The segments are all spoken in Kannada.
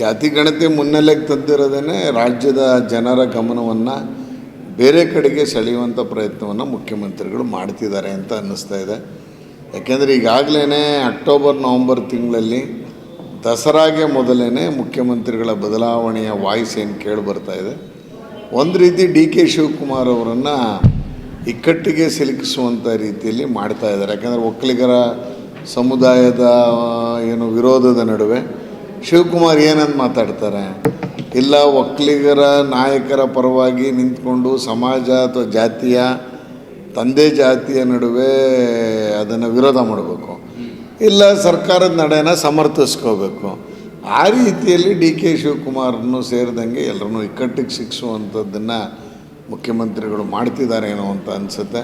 ಜಾತಿ ಗಣತಿ ಮುನ್ನೆಲೆಗೆ ತಂದಿರೋದೇ ರಾಜ್ಯದ ಜನರ ಗಮನವನ್ನು ಬೇರೆ ಕಡೆಗೆ ಸೆಳೆಯುವಂಥ ಪ್ರಯತ್ನವನ್ನು ಮುಖ್ಯಮಂತ್ರಿಗಳು ಮಾಡ್ತಿದ್ದಾರೆ ಅಂತ ಅನ್ನಿಸ್ತಾ ಇದೆ. ಯಾಕೆಂದರೆ ಈಗಾಗಲೇ ಅಕ್ಟೋಬರ್, ನವಂಬರ್ ತಿಂಗಳಲ್ಲಿ ದಸರಾಗೆ ಮೊದಲೇ ಮುಖ್ಯಮಂತ್ರಿಗಳ ಬದಲಾವಣೆಯ ವಾಯ್ಸ್ ಏನು ಕೇಳಿ ಬರ್ತಾ ಇದೆ. ಒಂದು ರೀತಿ ಡಿ ಕೆ ಶಿವಕುಮಾರ್ ಅವರನ್ನು ಇಕ್ಕಟ್ಟಿಗೆ ಸಿಲುಕಿಸುವಂಥ ರೀತಿಯಲ್ಲಿ ಮಾಡ್ತಾ ಇದ್ದಾರೆ. ಯಾಕೆಂದರೆ ಒಕ್ಕಲಿಗರ ಸಮುದಾಯದ ಏನು ವಿರೋಧದ ನಡುವೆ ಶಿವಕುಮಾರ್ ಏನಂತ ಮಾತಾಡ್ತಾರೆ? ಇಲ್ಲ, ಒಕ್ಕಲಿಗರ, ನಾಯಕರ ಪರವಾಗಿ ನಿಂತ್ಕೊಂಡು ಸಮಾಜ ಅಥವಾ ಜಾತಿಯ, ತಂದೆ ಜಾತಿಯ ನಡುವೆ ಅದನ್ನು ವಿರೋಧ ಮಾಡಬೇಕು. ಇಲ್ಲ, ಸರ್ಕಾರದ ನಡೆನ ಸಮರ್ಥಿಸ್ಕೋಬೇಕು. ಆ ರೀತಿಯಲ್ಲಿ ಡಿ ಕೆ ಶಿವಕುಮಾರನ್ನು ಸೇರಿದಂಗೆ ಎಲ್ಲರನ್ನೂ ಇಕ್ಕಟ್ಟಿಗೆ ಸಿಕ್ಕಿಸುವಂಥದ್ದನ್ನು ಮುಖ್ಯಮಂತ್ರಿಗಳು ಮಾಡ್ತಿದ್ದಾರೇನೋ ಅಂತ ಅನಿಸುತ್ತೆ.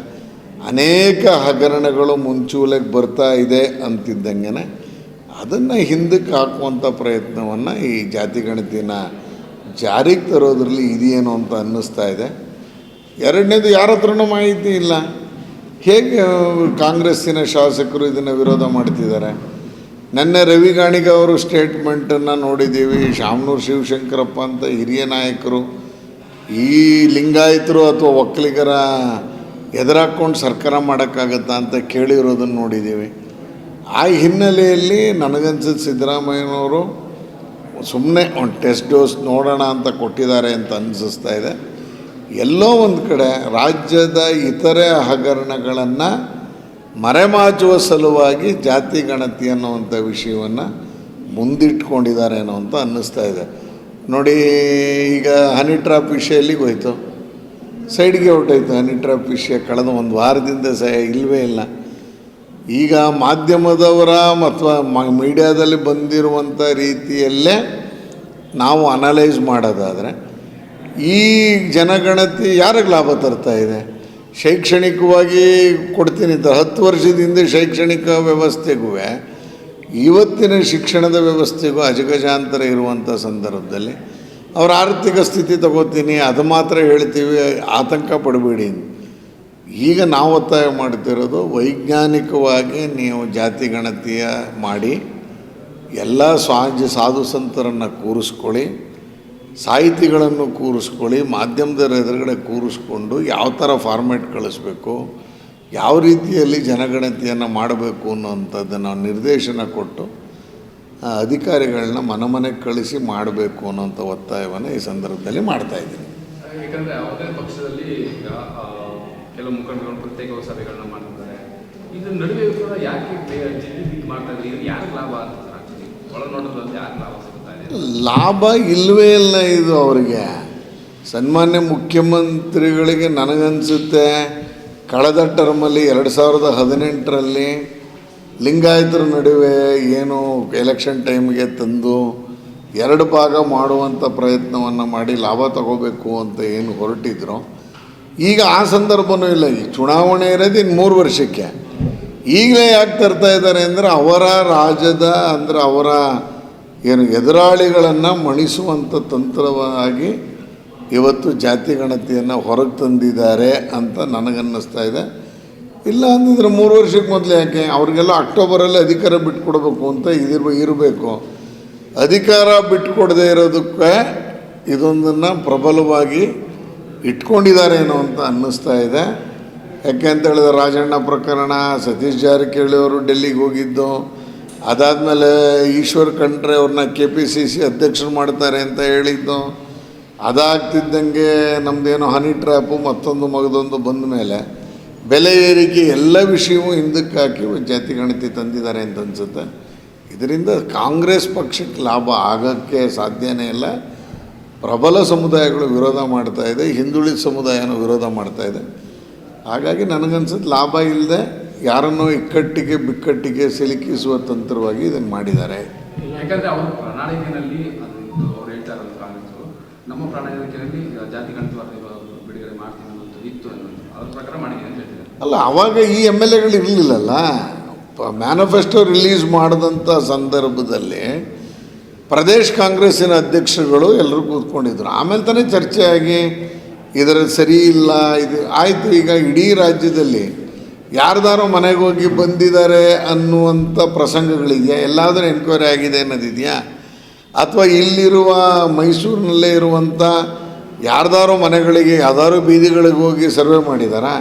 ಅನೇಕ ಹಗರಣಗಳು ಮುಂಚೂಲೆಗೆ ಬರ್ತಾ ಇದೆ ಅಂತಿದ್ದಂಗೆ ಅದನ್ನು ಹಿಂದಕ್ಕೆ ಹಾಕುವಂಥ ಪ್ರಯತ್ನವನ್ನು ಈ ಜಾತಿ ಗಣತಿನ ಜಾರಿಗೆ ತರೋದ್ರಲ್ಲಿ ಇದೆಯೇನೋ ಅಂತ ಅನ್ನಿಸ್ತಾ ಇದೆ. ಎರಡನೇದು ಯಾರ ಹತ್ರನೂ ಮಾಹಿತಿ ಇಲ್ಲ. ಹೇಗೆ ಕಾಂಗ್ರೆಸ್ಸಿನ ಶಾಸಕರು ಇದನ್ನು ವಿರೋಧ ಮಾಡ್ತಿದ್ದಾರೆ? ನನ್ನ ರವಿ ಅವರು ಸ್ಟೇಟ್ಮೆಂಟನ್ನು ನೋಡಿದ್ದೀವಿ ಶಾಮನೂರು ಶಿವಶಂಕರಪ್ಪ ಅಂತ ಹಿರಿಯ ನಾಯಕರು ಈ ಲಿಂಗಾಯತರು ಅಥವಾ ಒಕ್ಕಲಿಗರ ಎದುರಾಕೊಂಡು ಸರ್ಕಾರ ಮಾಡೋಕ್ಕಾಗತ್ತಾ ಅಂತ ಕೇಳಿರೋದನ್ನು ನೋಡಿದ್ದೀವಿ ಆ ಹಿನ್ನೆಲೆಯಲ್ಲಿ ನನಗನ್ಸಿದ ಸಿದ್ದರಾಮಯ್ಯನವರು ಸುಮ್ಮನೆ ಒಂದು ಟೆಸ್ಟ್ ಡೋಸ್ ನೋಡೋಣ ಅಂತ ಕೊಟ್ಟಿದ್ದಾರೆ ಅಂತ ಅನಿಸಿಸ್ತಾ ಇದೆ. ಎಲ್ಲೋ ಒಂದು ಕಡೆ ರಾಜ್ಯದ ಇತರೆ ಹಗರಣಗಳನ್ನು ಮರೆಮಾಚುವ ಸಲುವಾಗಿ ಜಾತಿ ಗಣತಿ ಅನ್ನುವಂಥ ವಿಷಯವನ್ನು ಮುಂದಿಟ್ಕೊಂಡಿದ್ದಾರೆ ಏನೋ ಅಂತ ಅನ್ನಿಸ್ತಾ ಇದೆ. ನೋಡಿ, ಈಗ ಹನಿ ಟ್ರಾಪ್ ವಿಷಯ ಹೋಯ್ತು? ಸೈಡ್ಗೆ ಹೊರಟೋಯ್ತು ಹನಿ ಟ್ರಾಪ್ ವಿಷಯ ಕಳೆದ ಒಂದು ವಾರದಿಂದ ಸಹ ಇಲ್ಲವೇ ಇಲ್ಲ. ಈಗ ಮಾಧ್ಯಮದವರ ಅಥವಾ ಮೀಡಿಯಾದಲ್ಲಿ ಬಂದಿರುವಂಥ ರೀತಿಯಲ್ಲೇ ನಾವು ಅನಲೈಸ್ ಮಾಡೋದಾದರೆ, ಈ ಜನಗಣತಿ ಯಾರಿಗೆ ಲಾಭ ತರ್ತಾ ಇದೆ ಶೈಕ್ಷಣಿಕವಾಗಿ ಕೊಡ್ತೀನಿ ಅಂತ ಹತ್ತು ವರ್ಷದಿಂದ ಶೈಕ್ಷಣಿಕ ವ್ಯವಸ್ಥೆಗೂ, ಇವತ್ತಿನ ಶಿಕ್ಷಣದ ವ್ಯವಸ್ಥೆಗೂ ಅಜಗಜಾಂತರ ಇರುವಂಥ ಸಂದರ್ಭದಲ್ಲಿ ಅವರ ಆರ್ಥಿಕ ಸ್ಥಿತಿ ತಗೋತೀನಿ, ಅದು ಮಾತ್ರ ಹೇಳ್ತೀವಿ, ಆತಂಕ ಪಡಬೇಡಿ. ಈಗ ನಾವು ಒತ್ತಾಯ ಮಾಡ್ತಿರೋದು ವೈಜ್ಞಾನಿಕವಾಗಿ ನೀವು ಜಾತಿ ಗಣತಿಯ ಮಾಡಿ ಎಲ್ಲ ಸ್ವಾಜ್ಯ ಸಾಧು ಸಂತರನ್ನು ಕೂರಿಸ್ಕೊಳ್ಳಿ, ಸಾಹಿತಿಗಳನ್ನು ಕೂರಿಸ್ಕೊಳ್ಳಿ, ಮಾಧ್ಯಮದವರ ಎದುರುಗಡೆ ಕೂರಿಸ್ಕೊಂಡು ಯಾವ ಥರ ಫಾರ್ಮ್ಯಾಟ್ ಕಳಿಸ್ಬೇಕು, ಯಾವ ರೀತಿಯಲ್ಲಿ ಜನಗಣತಿಯನ್ನು ಮಾಡಬೇಕು ಅನ್ನೋವಂಥದ್ದನ್ನು ನಿರ್ದೇಶನ ಕೊಟ್ಟು ಅಧಿಕಾರಿಗಳನ್ನ ಮನೆ ಕಳಿಸಿ ಮಾಡಬೇಕು ಅನ್ನೋಂಥ ಒತ್ತಾಯವನ್ನು ಈ ಸಂದರ್ಭದಲ್ಲಿ ಮಾಡ್ತಾ ಇದ್ದೀನಿ. ಯಾಕಂದರೆ ಯಾವುದೇ ಪಕ್ಷದಲ್ಲಿ ಈಗ ಆ, ಕೆಲವು ಮುಖಂಡಗಳು ಪ್ರತ್ಯೇಕ ಸಭೆಗಳನ್ನ ಮಾಡ್ತಿದ್ದಾರೆ. ಇದ್ರ ನಡುವೆ ಕೂಡ ಯಾಕೆ ಜಿಲ್ಲೆ ಮಾಡ್ತಾ ಇದ್ದಾರೆ ಇದು ಯಾರಿಗೆ ಲಾಭ ಅಂತ ಲಾಭ ಸಿಗ್ತಾ ಲಾಭ ಇಲ್ಲವೇ ಇಲ್ಲ ಇದು ಅವರಿಗೆ. ಸನ್ಮಾನ್ಯ ಮುಖ್ಯಮಂತ್ರಿಗಳಿಗೆ ನನಗನ್ಸುತ್ತೆ ಕಳೆದ ಟರ್ಮಲ್ಲಿ ಎರಡು ಸಾವಿರದ ಹದಿನೆಂಟರಲ್ಲಿ ಲಿಂಗಾಯತರ ನಡುವೆ ಏನು ಎಲೆಕ್ಷನ್ ಟೈಮ್ಗೆ ತಂದು ಎರಡು ಭಾಗ ಮಾಡುವಂಥ ಪ್ರಯತ್ನವನ್ನು ಮಾಡಿ ಲಾಭ ತಗೋಬೇಕು ಅಂತ ಏನು ಹೊರಟಿದ್ರು. ಈಗ ಆ ಸಂದರ್ಭನೂ ಇಲ್ಲ. ಈ ಚುನಾವಣೆ ಇರೋದು ಇನ್ನು ಮೂರು ವರ್ಷಕ್ಕೆ. ಈಗಲೇ ಯಾಕೆ ತರ್ತಾ ಇದ್ದಾರೆ ಅಂದರೆ ಅವರ ರಾಜ್ಯದ ಅಂದರೆ ಅವರ ಏನು ಎದುರಾಳಿಗಳನ್ನು ಮಣಿಸುವಂಥ ತಂತ್ರವಾಗಿ ಇವತ್ತು ಜಾತಿ ಗಣತಿಯನ್ನು ಹೊರಗೆ ತಂದಿದ್ದಾರೆ ಅಂತ ನನಗನ್ನಿಸ್ತಾ ಇದೆ. ಇಲ್ಲ ಅಂದಿದ್ರೆ ಮೂರು ವರ್ಷಕ್ಕೆ ಮೊದಲು ಯಾಕೆ? ಅವ್ರಿಗೆಲ್ಲ ಅಕ್ಟೋಬರಲ್ಲಿ ಅಧಿಕಾರ ಬಿಟ್ಕೊಡ್ಬೇಕು ಅಂತ ಇದಿರ್ ಇರಬೇಕು. ಅಧಿಕಾರ ಬಿಟ್ಕೊಡದೇ ಇರೋದಕ್ಕೆ ಇದೊಂದನ್ನು ಪ್ರಬಲವಾಗಿ ಇಟ್ಕೊಂಡಿದ್ದಾರೇನೋ ಅಂತ ಅನ್ನಿಸ್ತಾ ಇದೆ. ಯಾಕೆ ಅಂತ ಹೇಳಿದ್ರೆ ರಾಜಣ್ಣ ಪ್ರಕರಣ, ಸತೀಶ್ ಜಾರಕಿಹೊಳಿ ಅವರು ಡೆಲ್ಲಿಗೆ ಹೋಗಿದ್ದು, ಅದಾದಮೇಲೆ ಈಶ್ವರ್ ಖಂಡ್ರೆ ಅವ್ರನ್ನ ಕೆ ಪಿ ಸಿ ಸಿ ಅಧ್ಯಕ್ಷರು ಮಾಡ್ತಾರೆ ಅಂತ ಹೇಳಿದ್ದು, ಅದಾಗ್ತಿದ್ದಂಗೆ ನಮ್ಮದೇನೋ ಹನಿ ಟ್ರ್ಯಾಪು ಮತ್ತೊಂದು ಮಗದೊಂದು ಬಂದ ಮೇಲೆ ಬೆಲೆ ಏರಿಕೆ ಎಲ್ಲ ವಿಷಯವೂ ಹಿಂದಕ್ಕೆ ಹಾಕಿ ಜಾತಿ ಗಣತಿ ತಂದಿದ್ದಾರೆ ಅಂತ ಅನಿಸುತ್ತೆ. ಇದರಿಂದ ಕಾಂಗ್ರೆಸ್ ಪಕ್ಷಕ್ಕೆ ಲಾಭ ಆಗೋಕ್ಕೆ ಸಾಧ್ಯನೇ ಇಲ್ಲ. ಪ್ರಬಲ ಸಮುದಾಯಗಳು ವಿರೋಧ ಮಾಡ್ತಾ ಇದೆ ಹಿಂದುಳಿದ ಸಮುದಾಯನೂ ವಿರೋಧ ಮಾಡ್ತಾ ಇದೆ. ಹಾಗಾಗಿ ನನಗನ್ಸುತ್ತೆ ಲಾಭ ಇಲ್ಲದೆ ಯಾರನ್ನೋ ಇಕ್ಕಟ್ಟಿಗೆ ಬಿಕ್ಕಟ್ಟಿಗೆ ಸಿಲುಕಿಸುವ ತಂತ್ರವಾಗಿ ಇದನ್ನು ಮಾಡಿದ್ದಾರೆ. ಯಾಕಂದ್ರೆ ಅವರು ಪ್ರಣಾಳಿಕೆಯಲ್ಲಿ ಅದು ಇದು ಅವ್ರು ಹೇಳ್ತಾ ಇರೋದು ಕಾಂಗ್ರೆಸ್ ನಮ್ಮ ಪ್ರಣಾಳಿಕೆಯಲ್ಲಿ ಜಾತಿ ಗಣತಿ ವರದಿ ಬಿಡುಗಡೆ ಮಾಡ್ತೀನಿ ಅನ್ನೋದು ಇತ್ತು ಅನ್ನೋದು. ಅದ್ರ ಪ್ರಕಾರ ಮಾಡಿದ್ದೀನಿ ಅಂತ ಹೇಳ್ತಿದ್ದಾರೆ. ಅಲ್ಲ ಅವಾಗ ಈ ಎಂ ಎಲ್ ಎಗಳು ಇರಲಿಲ್ಲಲ್ಲ? ಮ್ಯಾನಿಫೆಸ್ಟೋ ರಿಲೀಸ್ ಮಾಡಿದಂಥ ಸಂದರ್ಭದಲ್ಲಿ ಪ್ರದೇಶ್ ಕಾಂಗ್ರೆಸ್ಸಿನ ಅಧ್ಯಕ್ಷರುಗಳು ಎಲ್ಲರೂ ಕೂತ್ಕೊಂಡಿದ್ರು. ಆಮೇಲೆ ತಾನೇ ಚರ್ಚೆಯಾಗಿ ಇದರ ಸರಿ ಇಲ್ಲ, ಇದು ಆಯಿತು. ಈಗ ಇಡೀ ರಾಜ್ಯದಲ್ಲಿ ಯಾರ್ದಾರೋ ಮನೆಗೆ ಹೋಗಿ ಬಂದಿದ್ದಾರೆ ಅನ್ನುವಂಥ ಪ್ರಸಂಗಗಳಿದೆಯಾ? ಎಲ್ಲಾದರೂ ಎನ್ಕ್ವೈರಿ ಆಗಿದೆ ಅನ್ನೋದಿದೆಯಾ? ಅಥವಾ ಇಲ್ಲಿರುವ ಮೈಸೂರಿನಲ್ಲೇ ಇರುವಂಥ ಯಾರ್ದಾರೋ ಮನೆಗಳಿಗೆ ಯಾವ್ದಾರು ಬೀದಿಗಳಿಗೆ ಹೋಗಿ ಸರ್ವೆ ಮಾಡಿದಾರಾ?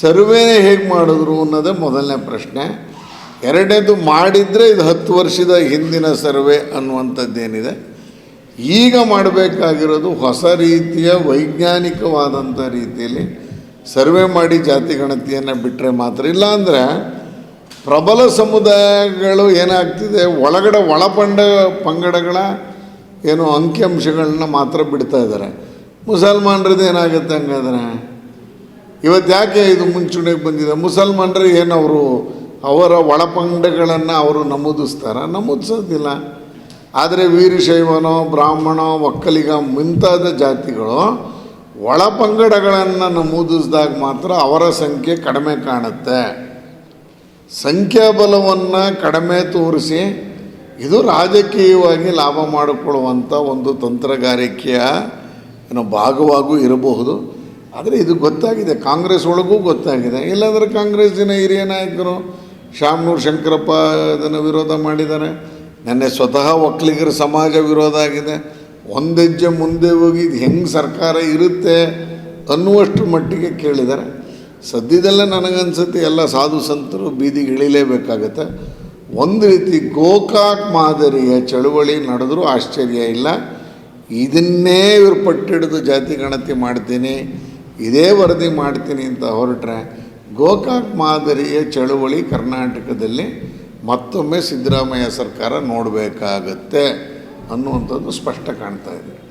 ಸರ್ವೇನೇ ಹೇಗೆ ಮಾಡಿದ್ರು ಅನ್ನೋದೇ ಮೊದಲನೇ ಪ್ರಶ್ನೆ. ಎರಡನೇದು ಮಾಡಿದರೆ ಇದು ಹತ್ತು ವರ್ಷದ ಹಿಂದಿನ ಸರ್ವೆ ಅನ್ನುವಂಥದ್ದೇನಿದೆ. ಈಗ ಮಾಡಬೇಕಾಗಿರೋದು ಹೊಸ ರೀತಿಯ ವೈಜ್ಞಾನಿಕವಾದಂಥ ರೀತಿಯಲ್ಲಿ ಸರ್ವೆ ಮಾಡಿ ಜಾತಿ ಗಣತಿಯನ್ನು ಬಿಟ್ಟರೆ ಮಾತ್ರ ಇಲ್ಲಾಂದರೆ ಪ್ರಬಲ ಸಮುದಾಯಗಳು ಏನಾಗ್ತಿದೆ, ಒಳಗಡೆ ಒಳಪಂಡ ಪಂಗಡಗಳ ಏನು ಅಂಕಿಅಂಶಗಳನ್ನ ಮಾತ್ರ ಬಿಡ್ತಾ ಇದ್ದಾರೆ. ಮುಸಲ್ಮಾನರದ್ದು ಏನಾಗುತ್ತೆ ಹಂಗಾದ್ರೆ? ಇವತ್ತು ಯಾಕೆ ಇದು ಮುಂಚೂಣಿಗೆ ಬಂದಿದೆ? ಮುಸಲ್ಮಾನರು ಏನು ಅವರು ಒಳಪಂಗಡಗಳನ್ನು ಅವರು ನಮೂದಿಸ್ತಾರ. ನಮೂದಿಸೋದಿಲ್ಲ. ಆದರೆ ವೀರಶೈವನೋ, ಬ್ರಾಹ್ಮಣೋ, ಒಕ್ಕಲಿಗ ಮುಂತಾದ ಜಾತಿಗಳು ಒಳಪಂಗಡಗಳನ್ನು ನಮೂದಿಸಿದಾಗ ಮಾತ್ರ ಅವರ ಸಂಖ್ಯೆ ಕಡಿಮೆ ಕಾಣುತ್ತೆ. ಸಂಖ್ಯಾಬಲವನ್ನು ಕಡಿಮೆ ತೋರಿಸಿ ಇದು ರಾಜಕೀಯವಾಗಿ ಲಾಭ ಮಾಡಿಕೊಳ್ಳುವಂಥ ಒಂದು ತಂತ್ರಗಾರಿಕೆಯ ಏನೋ ಭಾಗವಾಗೂ ಇರಬಹುದು. ಆದರೆ ಇದು ಗೊತ್ತಾಗಿದೆ. ಕಾಂಗ್ರೆಸ್ ಒಳಗೂ ಗೊತ್ತಾಗಿದೆ. ಇಲ್ಲಾಂದರೆ ಕಾಂಗ್ರೆಸ್ಸಿನ ಹಿರಿಯ ನಾಯಕರು ಶಾಮನೂರು ಶಂಕರಪ್ಪ ಅದನ್ನು ವಿರೋಧ ಮಾಡಿದ್ದಾರೆ. ನೆನ್ನೆ ಸ್ವತಃ ಒಕ್ಕಲಿಗರ ಸಮಾಜ ವಿರೋಧ ಆಗಿದೆ. ಒಂದೆಜ್ಜೆ ಮುಂದೆ ಹೋಗಿ ಇದು ಹೆಂಗೆ ಸರ್ಕಾರ ಇರುತ್ತೆ ಅನ್ನುವಷ್ಟು ಮಟ್ಟಿಗೆ ಕೇಳಿದ್ದಾರೆ. ಸದ್ಯದಲ್ಲೇ ನನಗನ್ಸುತ್ತೆ ಎಲ್ಲ ಸಾಧು ಸಂತರು ಬೀದಿಗೆ ಇಳಿಲೇಬೇಕಾಗತ್ತೆ. ಒಂದು ರೀತಿ ಗೋಕಾಕ್ ಮಾದರಿಯ ಚಳುವಳಿ ನಡೆದರೂ ಆಶ್ಚರ್ಯ ಇಲ್ಲ. ಇದನ್ನೇ ಇವ್ರು ಪಟ್ಟಿಡಿದು ಜಾತಿ ಗಣತಿ ಮಾಡ್ತೀನಿ, ಇದೇ ವರದಿ ಮಾಡ್ತೀನಿ ಅಂತ ಹೊರಟ್ರೆ ಗೋಕಾಕ್ ಮಾದರಿಯ ಚಳುವಳಿ ಕರ್ನಾಟಕದಲ್ಲಿ ಮತ್ತೊಮ್ಮೆ ಸಿದ್ದರಾಮಯ್ಯ ಸರ್ಕಾರ ನೋಡಬೇಕಾಗತ್ತೆ ಅನ್ನುವಂಥದ್ದು ಸ್ಪಷ್ಟ ಕಾಣ್ತಾ ಇದೆ.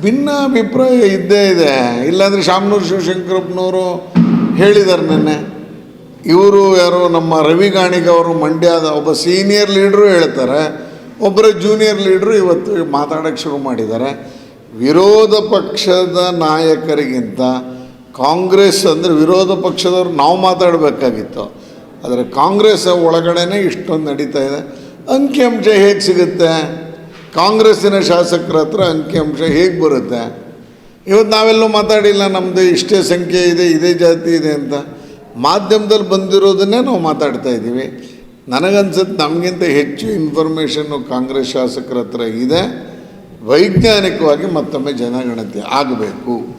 ಭಿನ್ನ ಅಭಿಪ್ರಾಯ ಇದ್ದೇ ಇದೆ. ಇಲ್ಲಾಂದರೆ ಶಾಮನೂರು ಶಿವಶಂಕರಪ್ಪನವರು ಹೇಳಿದ್ದಾರೆ ನೆನ್ನೆ. ಇವರು ಯಾರು ನಮ್ಮ ರವಿ ಅವರು ಮಂಡ್ಯದ ಒಬ್ಬ ಸೀನಿಯರ್ ಲೀಡ್ರು ಹೇಳ್ತಾರೆ. ಒಬ್ಬರ ಜೂನಿಯರ್ ಲೀಡ್ರು ಇವತ್ತು ಮಾತಾಡೋಕ್ಕೆ ಶುರು ಮಾಡಿದ್ದಾರೆ. ವಿರೋಧ ಪಕ್ಷದ ನಾಯಕರಿಗಿಂತ ಕಾಂಗ್ರೆಸ್ ಅಂದರೆ ವಿರೋಧ ಪಕ್ಷದವ್ರು ನಾವು ಮಾತಾಡಬೇಕಾಗಿತ್ತು. ಆದರೆ ಕಾಂಗ್ರೆಸ್ ಒಳಗಡೆನೇ ಇಷ್ಟೊಂದು ನಡೀತಾ ಇದೆ. ಅಂಕಿಅಂಶ ಹೇಗೆ ಸಿಗುತ್ತೆ? ಕಾಂಗ್ರೆಸ್ಸಿನ ಶಾಸಕರ ಹತ್ರ ಅಂಕಿಅಂಶ ಹೇಗೆ ಬರುತ್ತೆ? ಇವತ್ತು ನಾವೆಲ್ಲೂ ಮಾತಾಡಿಲ್ಲ ನಮ್ಮದು ಇಷ್ಟೇ ಸಂಖ್ಯೆ ಇದೆ, ಇದೇ ಜಾತಿ ಇದೆ ಅಂತ. ಮಾಧ್ಯಮದಲ್ಲಿ ಬಂದಿರೋದನ್ನೇ ನಾವು ಮಾತಾಡ್ತಾ ಇದ್ದೀವಿ. ನನಗನ್ಸುತ್ತೆ ನಮಗಿಂತ ಹೆಚ್ಚು ಇನ್ಫಾರ್ಮೇಷನ್ನು ಕಾಂಗ್ರೆಸ್ ಶಾಸಕರ ಹತ್ರ ಇದೆ. ವೈಜ್ಞಾನಿಕವಾಗಿ ಮತ್ತೊಮ್ಮೆ ಜನಗಣತಿ ಆಗಬೇಕು.